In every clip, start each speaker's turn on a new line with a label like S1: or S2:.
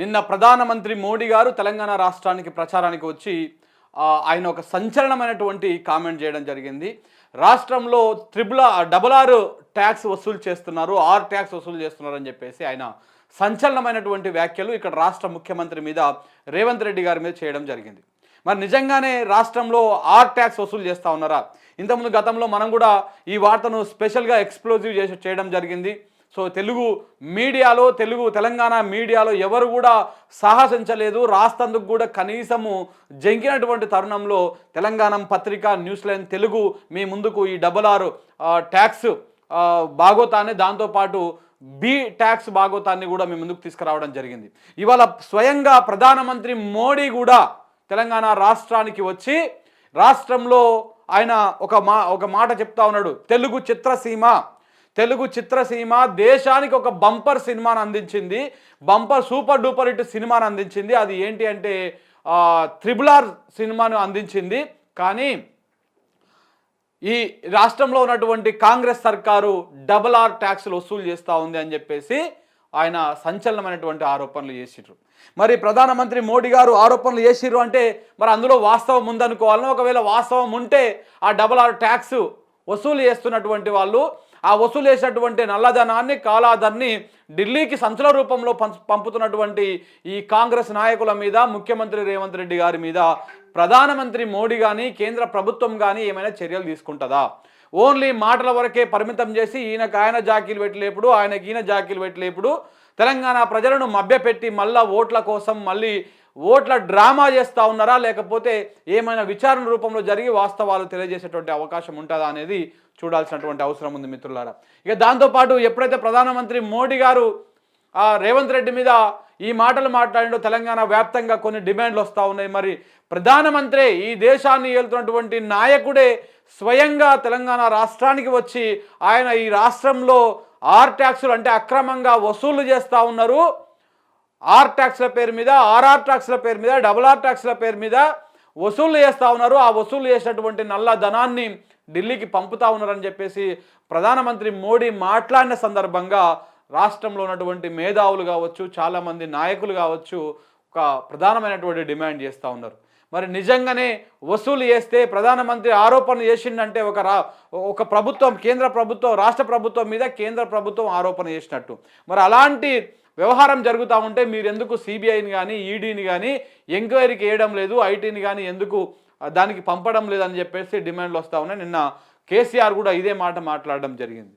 S1: నిన్న ప్రధానమంత్రి మోడీ గారు తెలంగాణ రాష్ట్రానికి ప్రచారానికి వచ్చి ఆయన ఒక సంచలనమైనటువంటి కామెంట్ చేయడం జరిగింది. రాష్ట్రంలో త్రిబుల్ డబుల్ ఆర్ ట్యాక్స్ వసూలు చేస్తున్నారు ఆర్ ట్యాక్స్ వసూలు చేస్తున్నారు అని చెప్పేసి ఆయన సంచలనమైనటువంటి వ్యాఖ్యలు ఇక్కడ రాష్ట్ర ముఖ్యమంత్రి మీద రేవంత్ రెడ్డి గారి మీద చేయడం జరిగింది. మరి నిజంగానే రాష్ట్రంలో ఆర్ ట్యాక్స్ వసూలు చేస్తూ ఉన్నారా? ఇంతకుముందు గతంలో మనం కూడా ఈ వార్తను స్పెషల్గా ఎక్స్ప్లోజివ్ చేసి చేయడం జరిగింది. సో తెలుగు మీడియాలో తెలుగు తెలంగాణ మీడియాలో ఎవరు కూడా సాహసించలేదు. రాస్తందుకు కూడా కనీసము జంకినటువంటి తరుణంలో తెలంగాణ పత్రిక న్యూస్ లైన్ తెలుగు మీ ముందుకు ఈ డబల్ ఆర్ ట్యాక్స్ బాగోతాన్ని దాంతోపాటు బి ట్యాక్స్ బాగోతాన్ని కూడా మీ ముందుకు తీసుకురావడం జరిగింది. ఇవాళ స్వయంగా ప్రధానమంత్రి మోడీ కూడా తెలంగాణ రాష్ట్రానికి వచ్చి రాష్ట్రంలో ఆయన ఒక మా ఒక మాట చెప్తా ఉన్నాడు. తెలుగు చిత్రసీమ తెలుగు చిత్రసీమ దేశానికి ఒక బంపర్ సినిమాను అందించింది. బంపర్ సూపర్ డూపర్ హిట్ సినిమాను అందించింది. అది ఏంటి అంటే త్రిబుల్ ఆర్ సినిమాను అందించింది. కానీ ఈ రాష్ట్రంలో ఉన్నటువంటి కాంగ్రెస్ సర్కారు డబల్ ఆర్ ట్యాక్స్లు వసూలు చేస్తూ ఉంది అని చెప్పేసి ఆయన సంచలనమైనటువంటి ఆరోపణలు చేసిర్రు. మరి ప్రధానమంత్రి మోడీ గారు ఆరోపణలు చేసిర్రు అంటే మరి అందులో వాస్తవం ఉందనుకోవాలని? ఒకవేళ వాస్తవం ఉంటే ఆ డబల్ ఆర్ ట్యాక్స్ వసూలు చేస్తున్నటువంటి వాళ్ళు ఆ వసూలేసినటువంటి నల్లధనాన్ని కాలాధన్ని ఢిల్లీకి సంచుల రూపంలో పంపుతున్నటువంటి ఈ కాంగ్రెస్ నాయకుల మీద ముఖ్యమంత్రి రేవంత్ రెడ్డి గారి మీద ప్రధానమంత్రి మోడీ కానీ కేంద్ర ప్రభుత్వం కానీ ఏమైనా చర్యలు తీసుకుంటుందా? ఓన్లీ మాటల వరకే పరిమితం చేసి ఈయనకు ఆయన జాకీలు పెట్టలేపుడు ఆయనకి ఈయన జాకీలు పెట్టలేపుడు తెలంగాణ ప్రజలను మభ్యపెట్టి మళ్ళా ఓట్ల కోసం మళ్ళీ ఓట్ల డ్రామా చేస్తూ ఉన్నారా? లేకపోతే ఏమైనా విచారణ రూపంలో జరిగి వాస్తవాలు తెలియజేసేటువంటి అవకాశం ఉంటుందా అనేది చూడాల్సినటువంటి అవసరం ఉంది మిత్రులారా. ఇక దాంతోపాటు ఎప్పుడైతే ప్రధానమంత్రి మోడీ గారు ఆ రేవంత్ రెడ్డి మీద ఈ మాటలు మాట్లాడిండో తెలంగాణ వ్యాప్తంగా కొన్ని డిమాండ్లు వస్తూ ఉన్నాయి. మరి ప్రధానమంత్రి ఈ దేశాన్ని ఏలుతున్నటువంటి నాయకుడే స్వయంగా తెలంగాణ రాష్ట్రానికి వచ్చి ఆయన ఈ రాష్ట్రంలో ఆర్ ట్యాక్సులు అంటే అక్రమంగా వసూలు చేస్తూ ఉన్నారు. ఆర్ ట్యాక్స్ల పేరు మీద ఆర్ఆర్ ట్యాక్స్ల పేరు మీద డబుల్ ఆర్ ట్యాక్స్ల పేరు మీద వసూలు చేస్తూ ఉన్నారు. ఆ వసూలు చేసినటువంటి నల్ల ధనాన్ని ఢిల్లీకి పంపుతా ఉన్నారని చెప్పేసి ప్రధానమంత్రి మోడీ మాట్లాడిన సందర్భంగా రాష్ట్రంలో ఉన్నటువంటి మేధావులు కావచ్చు చాలామంది నాయకులు కావచ్చు ఒక ప్రధానమైనటువంటి డిమాండ్ చేస్తూ ఉన్నారు. మరి నిజంగానే వసూలు చేస్తే ప్రధానమంత్రి ఆరోపణ చేసిండంటే ఒక రా ఒక ప్రభుత్వం కేంద్ర ప్రభుత్వం రాష్ట్ర ప్రభుత్వం మీద కేంద్ర ప్రభుత్వం ఆరోపణ చేసినట్టు. మరి అలాంటి వ్యవహారం జరుగుతూ ఉంటే మీరు ఎందుకు సిబిఐని కానీ ఈడీని కానీ ఎంక్వైరీకి వేయడం లేదు ఐటీని కానీ ఎందుకు దానికి పంపడం లేదని చెప్పేసి డిమాండ్లు వస్తూ ఉన్నాయి. నిన్న కేసీఆర్ కూడా ఇదే మాట మాట్లాడడం జరిగింది.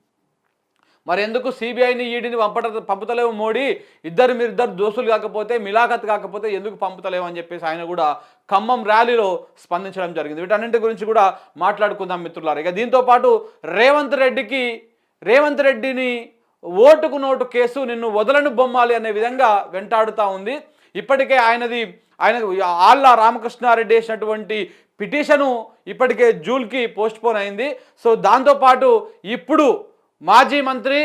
S1: మరి ఎందుకు సిబిఐని ఈడీని పంపట పంపుతలేవు మోడీ? ఇద్దరు మీరు ఇద్దరు దోస్తులు కాకపోతే మిలాఖత్ కాకపోతే ఎందుకు పంపుతలేవు అని చెప్పేసి ఆయన కూడా ఖమ్మం ర్యాలీలో స్పందించడం జరిగింది. వీటన్నింటి గురించి కూడా మాట్లాడుకుందాం మిత్రులారు. ఇక దీంతో పాటు రేవంత్ రెడ్డికి రేవంత్ రెడ్డిని ఓటుకు నోటు కేసు నిన్ను వదలను బొమ్మాలి అనే విధంగా వెంటాడుతూ ఉంది. ఇప్పటికే ఆయనది ఆయన ఆళ్ళ రామకృష్ణారెడ్డి వేసినటువంటి పిటిషను ఇప్పటికే జూల్కి పోస్ట్పోన్ అయింది. సో దాంతోపాటు ఇప్పుడు మాజీ మంత్రి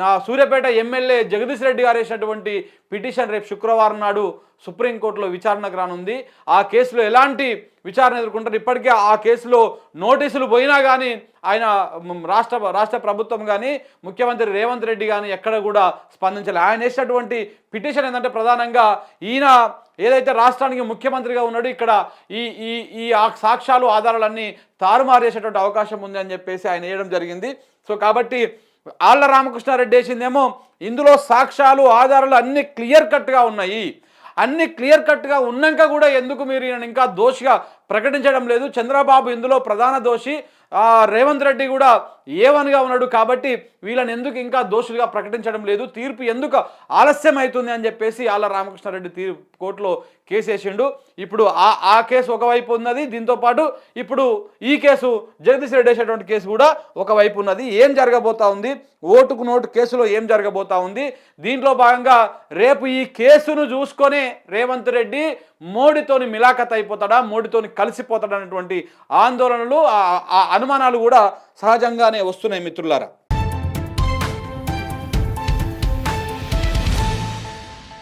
S1: నా సూర్యాపేట ఎమ్మెల్యే జగదీష్ రెడ్డి గారు వేసినటువంటి పిటిషన్ రేపు శుక్రవారం నాడు సుప్రీంకోర్టులో విచారణకు రానుంది. ఆ కేసులో ఎలాంటి విచారణ ఎదుర్కొంటారు? ఇప్పటికే ఆ కేసులో నోటీసులు పోయినా కానీ ఆయన రాష్ట్ర రాష్ట్ర ప్రభుత్వం కానీ ముఖ్యమంత్రి రేవంత్ రెడ్డి కానీ ఎక్కడ కూడా స్పందించాలి. ఆయన వేసినటువంటి పిటిషన్ ఏంటంటే ప్రధానంగా ఈయన ఏదైతే రాష్ట్రానికి ముఖ్యమంత్రిగా ఉన్నాడో ఇక్కడ ఈ ఈ ఈ ఆ సాక్ష్యాలు ఆధారాలన్నీ తారుమారు చేసేటువంటి అవకాశం ఉంది అని చెప్పేసి ఆయన వేయడం జరిగింది. సో కాబట్టి ఆళ్ళ రామకృష్ణారెడ్డి వేసిందేమో ఇందులో సాక్ష్యాలు ఆధారాలు అన్ని క్లియర్ కట్గా ఉన్నాయి. అన్ని క్లియర్ కట్గా ఉన్నాక కూడా ఎందుకు మీరు ఇంకా దోషిగా ప్రకటించడం లేదు. చంద్రబాబు ఇందులో ప్రధాన దోషి. రేవంత్ రెడ్డి కూడా ఏవన్గా ఉన్నాడు కాబట్టి వీళ్ళని ఎందుకు ఇంకా దోషులుగా ప్రకటించడం లేదు? తీర్పు ఎందుకు ఆలస్యం అవుతుంది అని చెప్పేసి ఆళ్ళ రామకృష్ణారెడ్డి తీర్పు కోర్టులో కేసు వేసిండు. ఇప్పుడు ఆ ఆ కేసు ఒకవైపు ఉన్నది దీంతో పాటు ఇప్పుడు ఈ కేసు జగదీష్ రెడ్డి వేసేటువంటి కేసు కూడా ఒకవైపు ఉన్నది. ఏం జరగబోతా ఉంది? ఓటుకు నోటు కేసులో ఏం జరగబోతా ఉంది? దీంట్లో భాగంగా రేపు ఈ కేసును చూసుకొని రేవంత్ రెడ్డి మోడీతోని మిలాఖత్ అయిపోతాడా? మోడీతోని కలిసిపోతాడా అనేటువంటి ఆందోళనలు ఆ- ఆ అనుమానాలు కూడా సహజంగానే వస్తున్నాయి మిత్రులారా.